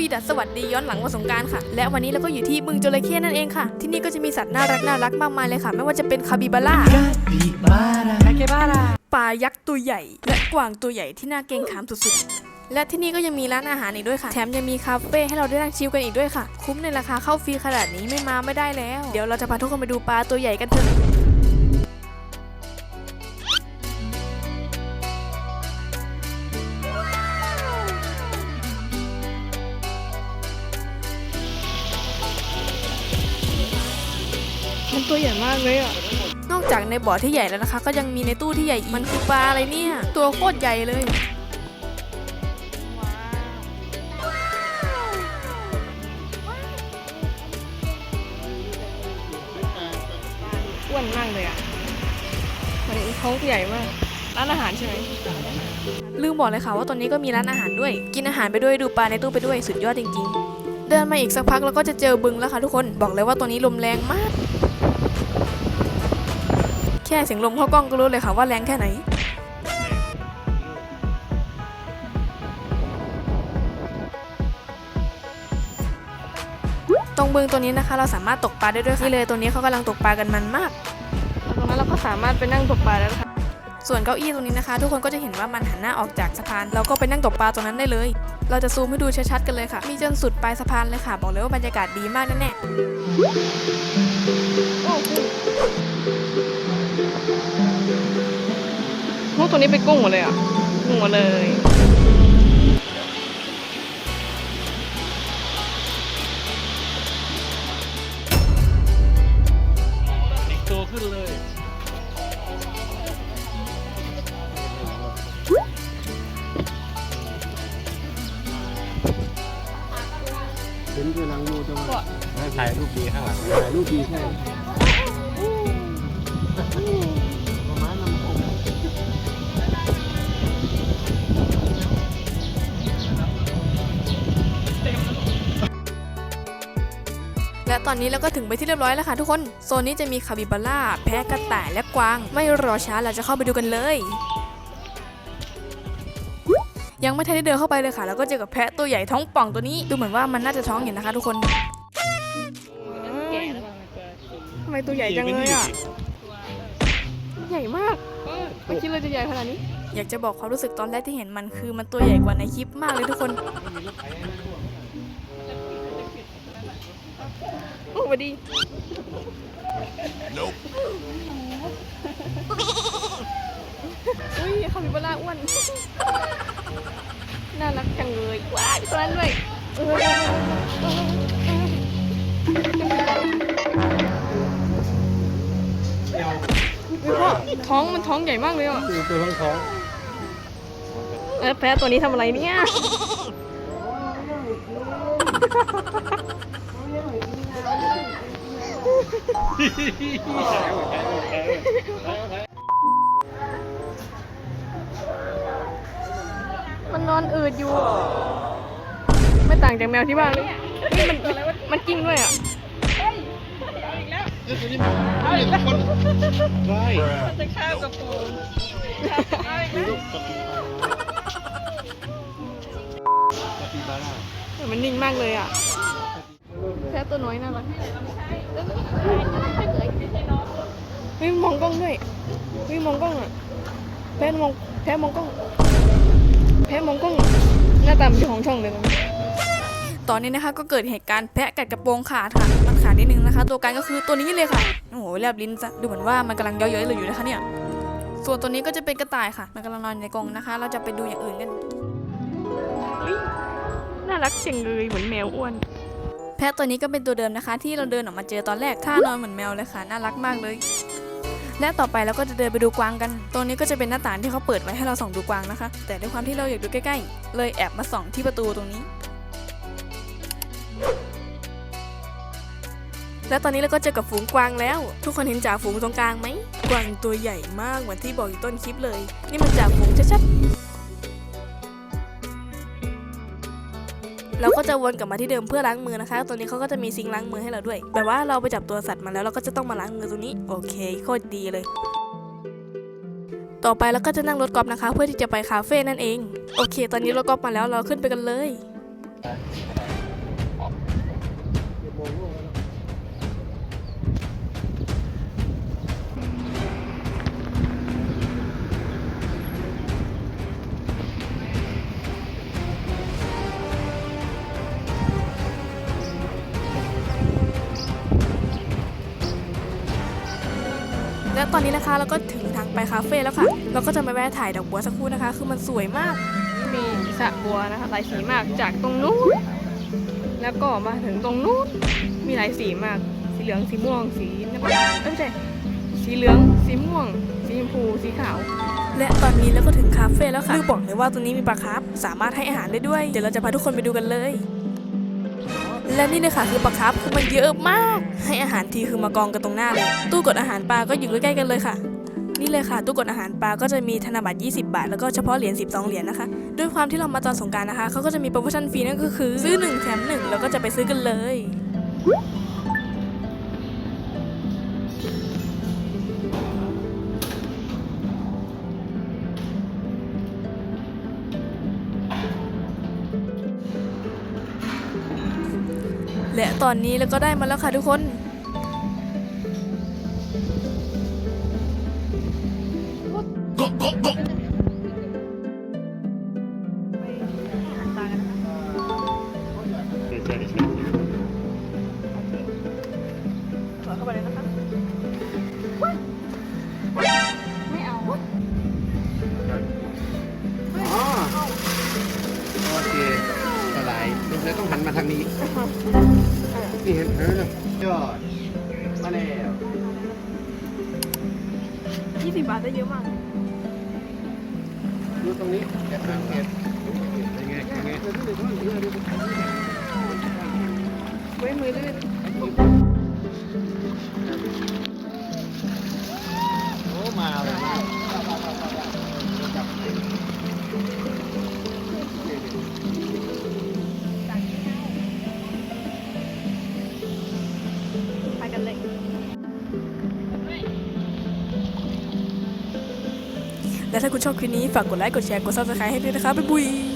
วีดัสสวัสดีย้อนหลังวันสงกรารค่ะ และวันนี้เราก็อยู่ที่บึงจระเข้นั่นเองค่ะ ที่นี่ก็จะมีสัตว์น่ารักน่ารักมากมายเลยค่ะ ไม่ว่าจะเป็นคาบิบาร่า Capybara. ปลายักษ์ตัวใหญ่ และกวางตัวใหญ่ที่น่าเกรงขามสุดๆ และที่นี่ก็ยังมีร้านอาหารอีกด้วยค่ะ แถมยังมีคาเฟ่ให้เราได้นั่งชิลกันอีกด้วยค่ะ คุ้มในราคาเข้าฟรีขนาดนี้ไม่มาไม่ได้แล้ว เดี๋ยวเราจะพาทุกคนไปดูปลาตัวใหญ่กันเถอะ ตัวใหญ่มากเลยอะนอกจากในบ่อที่ใหญ่แล้วนะคะ ก็ยังมีในตู้ที่ใหญ่อีกมันคือปลาอะไรเนี่ย ตัวโคตรใหญ่เลยอ้วนมากเลยอะมันเขาใหญ่มาก ร้านอาหารใช่ไหมลืมบอกเลยค่ะว่าตอนนี้ก็มีร้านอาหารด้วย กินอาหารไปด้วยดูปลาในตู้ไปด้วยสุดยอดจริง ๆ เดินมาอีกสักพักเราก็จะเจอบึงแล้วค่ะทุกคน บอกเลยว่าตัวนี้ลมแรงมากแค่เสียงลมเข้ากล้องก็รู้เลยค่ะว่าแรงแค่ไหนตรงบึงตัวนี้นะคะเราสามารถตกปลาได้ด้วยค่ะนี่เลยตัวนี้เขากำลังตกปลากันมันมาก ตรงนั้นเราก็สามารถไปนั่งตกปลาแล้วนะคะส่วนเก้าอี้ตรงนี้นะคะ ทุกคนก็จะเห็นว่ามันหันหน้าออกจากสะพานเราก็ไปนั่งตกปลาตรงนั้นได้เลย เราจะซูมให้ดูชัดๆกันเลยค่ะ มีจนสุดปลายสะพานเลยค่ะ บอกเลยว่าบรรยากาศดีมากแน่โอ้โหตัวนี้เป็นกุ้งหมดเลยอะกุ้งหมดเลยอีกตัวขึ้นเลยเห็นกำลังดูจังหวะถ่ายรูปดีข้างหลังถ่ายรูปดีใช่ และตอนนี้เราก็ถึงไปที่เรียบร้อยแล้วค่ะทุกคน โซนนี้จะมีคาบิบาร่าแพะกระต่ายและกวาง ไม่รอช้าเราจะเข้าไปดูกันเลย ยังไม่ทันได้เดินเข้าไปเลยค่ะ แล้วก็เจอกับแพะตัวใหญ่ท้องป่องตัวนี้ ดูเหมือนว่ามันน่าจะท้องอยู่นะคะ ทุกคนทำไมตัวใหญ่จังเลยอะ ใหญ่มากไม่คิดเลยจะใหญ่ขนาดนี้ อยากจะบอกความรู้สึกตอนแรกที่เห็นมันคือมันตัวใหญ่กว่าในคลิปมากเลยทุกคน โอ้สวัสดีอุ้ยคาบิบาร่าอ้วน น่ารักจังเลยว้ายตัวนั้นด้วยเออเออเออเออเฮ้ยพ่อท้องมันท้องใหญ่มากเลยอะ คือตัวท้องท้องเออแพ้ตัวนี้ทำอะไรเนี่ย มันนอนอืดอยู่ ไม่ต่างจากแมวที่บ้านเลยนี่มันมันกิ้งด้วยอะได้มันนิ่งมากเลยอะ แพ้ตัวน้อยน่ารักเฮ้ยมองกล้องด้วยเฮ้ยมองกล้องอะแพ้มองแพ้มองกล้องแพ้มองกล้องหน้าตาเป็นของช่องเลยนะตอนนี้นะคะก็เกิดเหตุการณ์แพะกัดกระโปรงขาดค่ะมันขาดนิดนึงนะคะ ตัวการก็คือตัวนี้เลยค่ะโอ้โหแลบลิ้นซะดูเหมือนว่ามันกำลังเย้อยๆเลยอยู่นะคะเนี่ยส่วนตัวนี้ก็จะเป็นกระต่ายค่ะ มันกำลังนอนอยู่ในกรงนะคะ เราจะไปดูอย่างอื่นกันน่ารักจังเลยเหมือนแมวอ้วน แพะตัวนี้ก็เป็นตัวเดิมนะคะ ที่เราเดินออกมาเจอตอนแรกท่านอนเหมือนแมวเลยค่ะ น่ารักมากเลย และต่อไปเราก็จะเดินไปดูกวางกัน ตรงนี้ก็จะเป็นหน้าต่างที่เขาเปิดไว้ให้เราส่องดูกวางนะคะ แต่ด้วยความที่เราอยากดูใกล้ๆ เลยแอบมาส่องที่ประตูตรงนี้ และตอนนี้เราก็เจอกับฝูงกวางแล้ว ทุกคนเห็นจ่าฝูงตรงกลางไหม กวางตัวใหญ่มากเหมือนที่บอกอยู่ต้นคลิปเลย นี่มันจ่าฝูงชัดๆ เราก็จะวนกลับมาที่เดิมเพื่อล้างมือนะคะ ตัวนี้เขาก็จะมีซิงล้างมือให้เราด้วย แบบว่าเราไปจับตัวสัตว์มาแล้วเราก็จะต้องมาล้างมือตรงนี้ โอเค โคตรดีเลย ต่อไปเราก็จะนั่งรถกอล์ฟนะคะ เพื่อที่จะไปคาเฟ่นั่นเอง โอเค ตอนนี้รถกอล์ฟมาแล้วเราขึ้นไปกันเลย ตอนนี้นะคะเราก็ถึงทางไปคาเฟ่แล้วค่ะ เราก็จะมาแวะถ่ายดอกบัวสักครู่นะคะ คือมันสวยมากมีสระบัวนะคะหลายสีมากจากตรงนู้นแล้วก็มาถึงตรงนู้นมีหลายสีมาก สีเหลืองสีม่วง สีน้ำตาลเอ้ยไม่ใช่สีเหลือง สีม่วง สีชมพูสีขาว และตอนนี้เราก็ถึงคาเฟ่แล้วค่ะลืมบอกเลยว่าตรงนี้มีปลาคาร์ฟสามารถให้อาหารได้ด้วย เดี๋ยวเราจะพาทุกคนไปดูกันเลย และนี่เลยค่ะคือปลาคาร์ฟคือมันเยอะมาก ให้อาหารทีคือมากองกันตรงหน้าเลยตู้กดอาหารปลาก็อยู่ใกล้ๆกันเลยค่ะ นี่เลยค่ะ ตู้กดอาหารปลาก็จะมีธนบัตร 20 บาท แล้วก็เฉพาะเหรียญ 12 เหรียญนะคะ ด้วยความที่เรามาตอนสงการนะคะเขาก็จะมีโปรโมชั่นฟรีนั่นก็คือ ซื้อ 1 แถม 1 แล้วก็จะไปซื้อกันเลย และตอนนี้เราก็ได้มาแล้วค่ะทุกคนขอเข้าไปเลยนะคะไม่เอาอ๋อโอเคสลายลูกเลยต้องหันมาทางนี้ นี่เห็นเออยอดมาแล้ว20บาทได้เยอะมากดูตรงนี้แกะทางเกตเป็นไงเป็นไงไว้มือลื่น และถ้าคุณชอบคลิปนี้ฝากกดไลค์กดแชร์กดซับสไครต์ให้ด้วยนะคะบ๊ายบาย